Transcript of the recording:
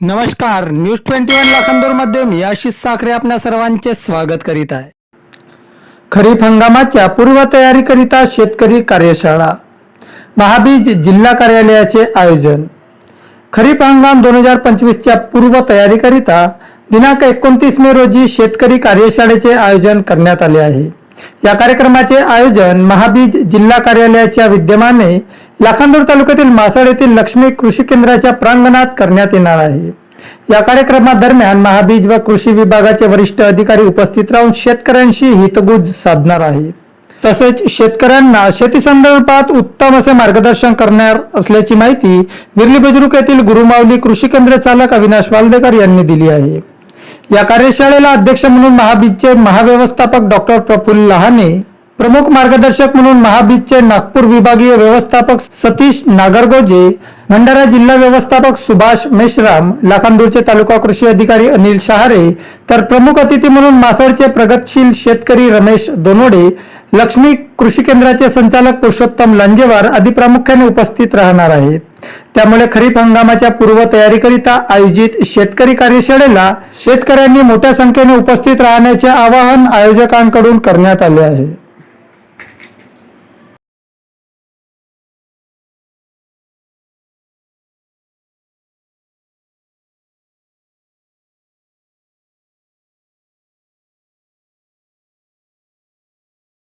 नमस्कार news twenty one लाखांदूरमध्ये मी आशिष साखरे आपल्या सर्वांचे स्वागत करीत आहे. खरीप हंगामाच्या पूर्वतयारीकरिता शेतकरी कार्यशाळा महाबीज जिल्हा कार्यालयाचे आयोजन. खरीप हंगाम दोन हजार पंचवीसच्या पूर्वतयारीकरिता दिनांक एकोणतीस मे रोजी शेतकरी कार्यशाळेचे आयोजन करण्यात आले आहे. या कार्यक्रमाचे आयोजन महाबीज जिल्हा कार्यालयाच्या विद्यमाने लाखांदूर तालुक्यातील मासळ येथील लक्ष्मी कृषी केंद्राच्या प्रांगणात करण्यात येणार आहे. या कार्यक्रमादरम्यान महाबीज व कृषी विभागाचे वरिष्ठ अधिकारी उपस्थित राहून शेतकऱ्यांशी हितगुज साधणार आहेत. तसेच शेतकऱ्यांना शेती संदर्भात उत्तम असे मार्गदर्शन करणार असल्याची माहिती विरली बुजुर्ग येथील गुरुमाऊली कृषी केंद्र चालक अविनाश वालदेकर यांनी दिली आहे. या कार्यशाळेला अध्यक्ष म्हणून महाबीजचे महाव्यवस्थापक डॉक्टर प्रफुल्ल लहाने प्रमुख मार्गदर्शक म्हणून महाबीजचे नागपूर विभागीय व्यवस्थापक सतीश नागरगोजे भंडारा जिल्हा व्यवस्थापक सुभाष मेश्राम लाखांदूरचे तालुका कृषी अधिकारी अनिल शहारे तर प्रमुख अतिथी म्हणून मासळचे प्रगतशील शेतकरी रमेश दोनोडे लक्ष्मी कृषी केंद्राचे संचालक पुरुषोत्तम लांजेवार आदी प्रामुख्याने उपस्थित राहणार आहेत. त्यामुळे खरीप हंगामाच्या पूर्वतयारीकरिता आयोजित शेतकरी कार्यशाळेला शेतकऱ्यांनी मोठ्या संख्येने उपस्थित राहण्याचे आवाहन आयोजकांकडून करण्यात आले आहे.